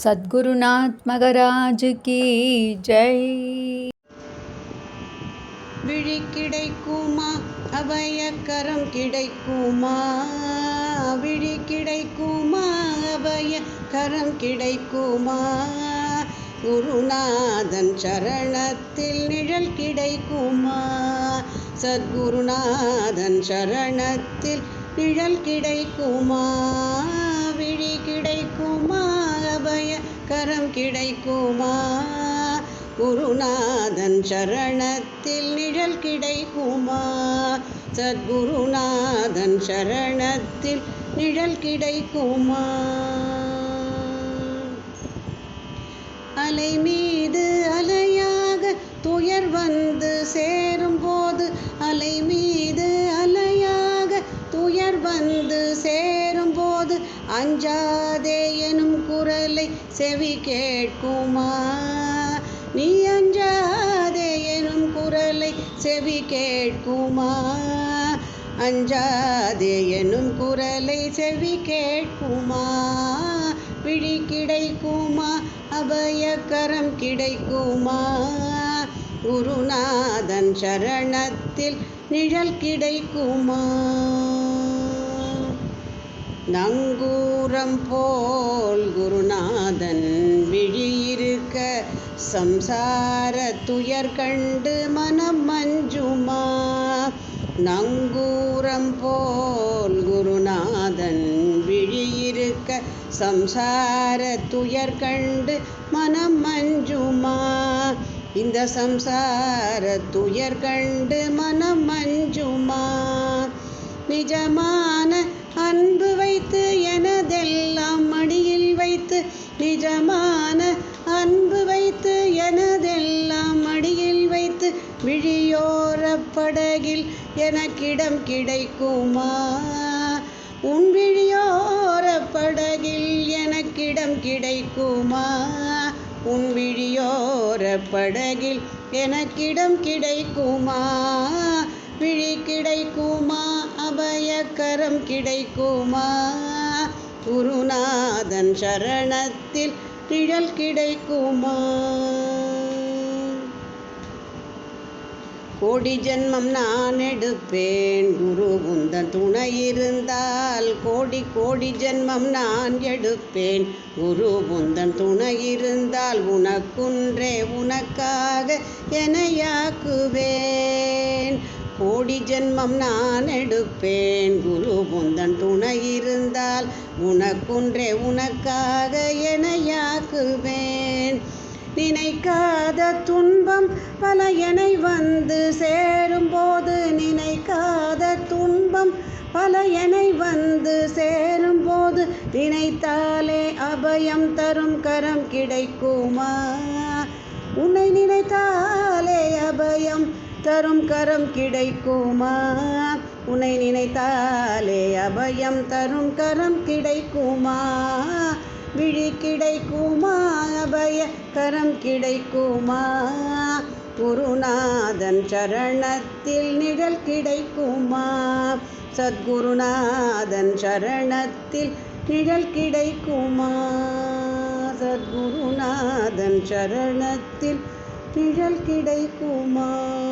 Satgurunath Maharaj key Jai. விழி கிடைக்குமா? அபயக்கரம் கிடைக்குமா? விழி கிடைக்குமா? அபய கரம் கிடைக்குமா? குருநாதன் சரணத்தில் நிழல் கிடைக்குமா? சத்குருநாதன் சரணத்தில் நிழல் கிடைக்குமா? கரம் கிடைக்குமா? குருநாதன் சரணத்தில் நிழல் கிடைக்குமா? சத்குருநாதன் சரணத்தில் நிழல் கிடைக்குமா? அலை மீது அலையாக துயர் வந்து சேரும் போது அலை மீது அலையாக துயர் வந்து சேரும் போது அஞ்சாதே குரலை செவி கேட்குமா? நீ அஞ்சாதே எனும் குரலை செவி கேட்குமா? அஞ்சாதே எனும் குரலை செவி கேட்குமா? பிழி கிடைக்குமா? அபயக்கரம் கிடைக்குமா? குருநாதன் சரணத்தில் நிழல் கிடைக்குமா? நங்கூரம் போல் குருநாதன் விழியிருக்க சம்சார துயர் கண்டு மனம் மஞ்சுமா? நங்கூரம் போல் குருநாதன் விழியிருக்க சம்சார துயர் கண்டு மனம் மஞ்சுமா? இந்த சம்சார துயர் கண்டு மனம் மஞ்சுமா? நிஜமான அன்பு வைத்து எனதெல்லாம் மடியில் வைத்து நிஜமான அன்பு வைத்து எனதெல்லாம் மடியில் வைத்து விழியோர படகில் எனக்கிடம் கிடைக்குமா? உன் விழியோர படகில் எனக்கிடம் கிடைக்குமா? உன் விழியோர படகில் எனக்கிடம் கிடைக்குமா? விழி கிடைக்கும் கரம் கிடைக்குமா? குருநாதன் சரணத்தில் நிழல் கிடைக்குமா? கோடி ஜென்மம் நான் எடுப்பேன் குரு உந்தன் துணை இருந்தால் கோடி கோடி ஜென்மம் நான் எடுப்பேன். குரு உந்தன் துணை இருந்தால் உனக்குன்றே உனக்காக எனையாக்குவேன் கோடி ஜென்மம் நான் எடுப்பேன். குரு முந்தன் துணை இருந்தால் உனக்குன்றே உனக்காக எனையாக்குவேன் நினைக்காத துன்பம் பல எனை வந்து சேரும்போது நினைக்காத துன்பம் பல எனை வந்து சேரும்போது நினைத்தாலே அபயம் தரும் கரம் கிடைக்குமா? உன்னை நினைத்தாலே அபயம் தரும் கரம் கிடைக்குமா? உன்னை நினைத்தாலே அபயம் தரும் கரம் கிடைக்குமா? விழி கிடைக்குமா? அபய கரம் கிடைக்குமா? குருநாதன் சரணத்தில் நிழல் கிடைக்குமா? சத்குருநாதன் சரணத்தில் நிழல் கிடைக்குமா? சத்குருநாதன் சரணத்தில் நிழல் கிடைக்குமா?